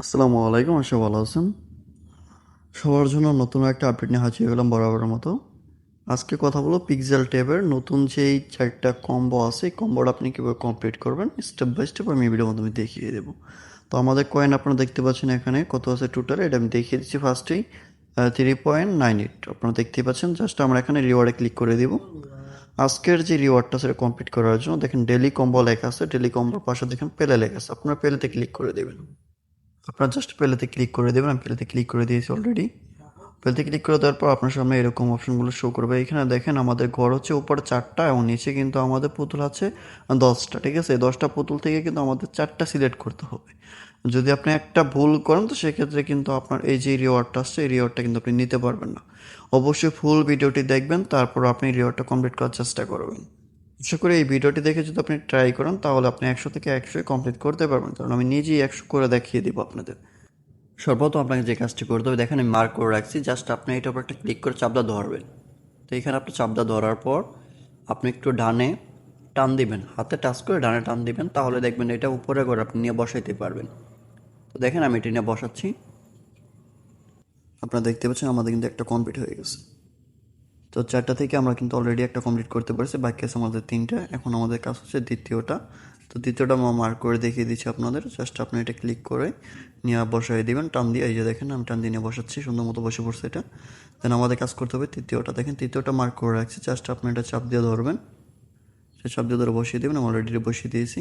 আসসালামু আলাইকুম, আশা ভালো আছেন। সবার জন্য নতুন একটা আপডেট নিয়ে হাজির গেলাম বরাবরের মতো। আজকে কথা বলব পিক্সেল ট্যাবের নতুন যেই চারটা কম্বো আছে কম্বোটা আপনি কীভাবে কমপ্লিট করবেন স্টেপ বাই স্টেপ আমি ভিডিওর মাধ্যমে দেখিয়ে দেবো। তো আমাদের কয়েন আপনারা দেখতে পাচ্ছেন এখানে কত আছে টোটাল এটা আমি দেখিয়ে দিচ্ছি ফার্স্টেই থ্রি পয়েন্ট নাইন এইট আপনারা দেখতেই পাচ্ছেন জাস্ট আমরা এখানে রিওয়ার্ডে ক্লিক করে দিব। আজকের যে রিওয়ার্ডটা সেটা কমপ্লিট করার জন্য দেখেন ডেলি কম্বো লেখা আছে ডেলি কম্বোর পাশে দেখেন পেলে লেখা আছে, আপনারা পেলেতে ক্লিক করে দেবেন। আপনার জাস্ট পেলেতে ক্লিক করে দেবেন, আমি পেলেতে ক্লিক করে দিয়েছি অলরেডি পেলেতে ক্লিক করে দেওয়ার পর আপনার সামনে এরকম অপশনগুলো শো করবে। এখানে দেখেন আমাদের ঘর হচ্ছে উপরে চারটা এবং নিচে কিন্তু আমাদের পুতুল আছে দশটা, ঠিক আছে? দশটা পুতুল থেকে কিন্তু আমাদের চারটা সিলেক্ট করতে হবে। যদি আপনি একটা ভুল করেন, তো সেক্ষেত্রে কিন্তু আপনার এই যে রিওয়ার্ডটা আসছে, এই রিওয়ার্ডটা কিন্তু আপনি নিতে পারবেন না। অবশ্যই ফুল ভিডিওটি দেখবেন, তারপর আপনি রিওয়ার্ডটা কমপ্লিট করার চেষ্টা করবেন। আশা করি এই ভিডিওটি দেখে যদি আপনি ট্রাই করেন, তাহলে আপনি একশো থেকে একশোই কমপ্লিট করতে পারবেন। কারণ আমি নিজেই একশো করে দেখিয়ে দিব আপনাদের। সর্বপ্রথম আপনাকে যে কাজটি করতে হবে, দেখেন আমি মার্ক করে রাখছি জাস্ট আপনি এটার উপর একটা ক্লিক করে চাপদা ধরবেন। তো এখানে আপনি চাপদা ধরার পর আপনি একটু ডানে টান দিবেন, হাতে টাচ করে ডানে টান দিবেন, তাহলে দেখবেন এটা উপরে করে আপনি নিয়ে বসাইতে পারবেন। তো দেখেন আমি এটা নিয়ে বসাচ্ছি। আপনারা দেখতে পাচ্ছেন আমাদের কিন্তু একটা কমপ্লিট হয়ে গেছে। তো চারটা থেকে আমরা কিন্তু অলরেডি একটা কমপ্লিট করতে পারছি, বাকি আছে আমাদের তিনটা। এখন আমাদের কাজ হচ্ছে দ্বিতীয়টা। তো দ্বিতীয়টা আমরা মার্ক করে দেখিয়ে দিচ্ছি আপনাদের। জাস্ট আপনি এটা ক্লিক করে নিয়ে বসাই দিবেন, টান দিয়ে এই যে দেখেন, আমি টান দিয়ে নিয়ে বসাচ্ছি, সুন্দর মতো বসে পড়ছে এটা। দেন আমাদের কাজ করতে হবে তৃতীয়টা। দেখেন, তৃতীয়টা মার্ক করে রাখছি। জাস্ট আপনি এটা চাপ দিয়ে ধরবেন। সে চাপ দিয়ে ধরে বসিয়ে দেবেন, আমি অলরেডি বসিয়ে দিয়েছি।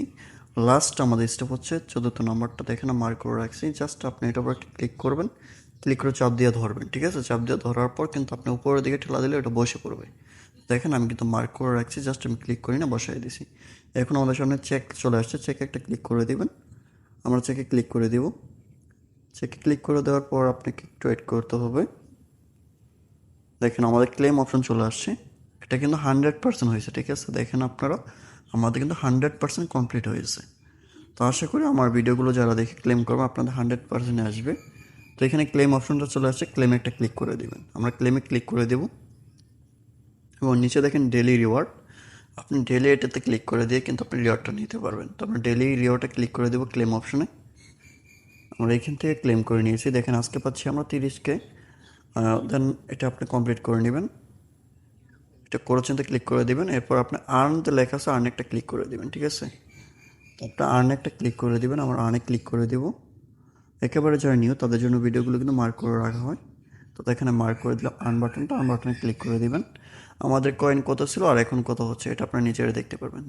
লাস্ট আমাদের স্টেপ হচ্ছে চতুর্থ নাম্বারটা। দেখেন মার্ক করে রাখছি। জাস্ট আপনি এটার উপর ক্লিক করবেন। ক্লিক করে চাপ দিয়ে ধরবেন, ঠিক আছে? চাপ দিয়ে ধরার পর কিন্তু আপনি উপরের দিকে ঠেলা দিলে ওটা বসে পড়বে। দেখেন আমি কিন্তু মার্ক করে রাখছি জাস্ট আমি ক্লিক করি না, বসাই দিছি। এখন আমাদের সামনে চেক চলে আসছে চেকে একটা ক্লিক করে দিবেন। আমরা চেকে ক্লিক করে দিব। চেকে ক্লিক করে দেওয়ার পর আপনাকে একটু ওয়েট করতে হবে। দেখেন আমাদের ক্লেম অপশন চলে আসছে। এটা কিন্তু হান্ড্রেড পার্সেন্ট হয়েছে, ঠিক আছে? দেখেন আপনারা, আমাদের কিন্তু হান্ড্রেড পার্সেন্ট কমপ্লিট হয়েছে। তো আশা করি আমার ভিডিওগুলো যারা দেখে ক্লেম করবে, আপনাদের হান্ড্রেড পার্সেন্ট আসবে। তো এখানে ক্লেম অপশনটা চলে আসছে ক্লেমে একটা ক্লিক করে দেবেন। আমরা ক্লেমে ক্লিক করে দেব। এবং নিচে দেখেন ডেলি রিওয়ার্ড আপনি ডেলি এটাতে ক্লিক করে দিয়ে কিন্তু আপনি রিওয়ার্ডটা নিতে পারবেন। তো আমরা ডেলি রিওয়ার্ডে ক্লিক করে দেবো ক্লেম অপশনে আমরা এখান থেকে ক্লেম করে নিয়েছি। দেখেন আজকে পাচ্ছি আমরা তিরিশকে। দেন এটা আপনি কমপ্লিট করে নেবেন। এটা করেছেন তো ক্লিক করে দেবেন। এরপর আপনি আর্নতে লেখা আছে আর্ন একটা ক্লিক করে দেবেন, ঠিক আছে? আপনি আর্ন একটা ক্লিক করে দেবেন। আমরা আর্নে ক্লিক করে দেবো। একেবারে যারা নিউ, তাদের জন্য ভিডিওগুলো কিন্তু মার্ক করে রাখা হয়। তো এখানে মার্ক করে দিলে আর্ন বাটনটা আর্ন বাটনে ক্লিক করে দিবেন। আমাদের কয়েন কত ছিল আর এখন কত হচ্ছে, এটা আপনারা নিজেরা দেখতে পারবেন।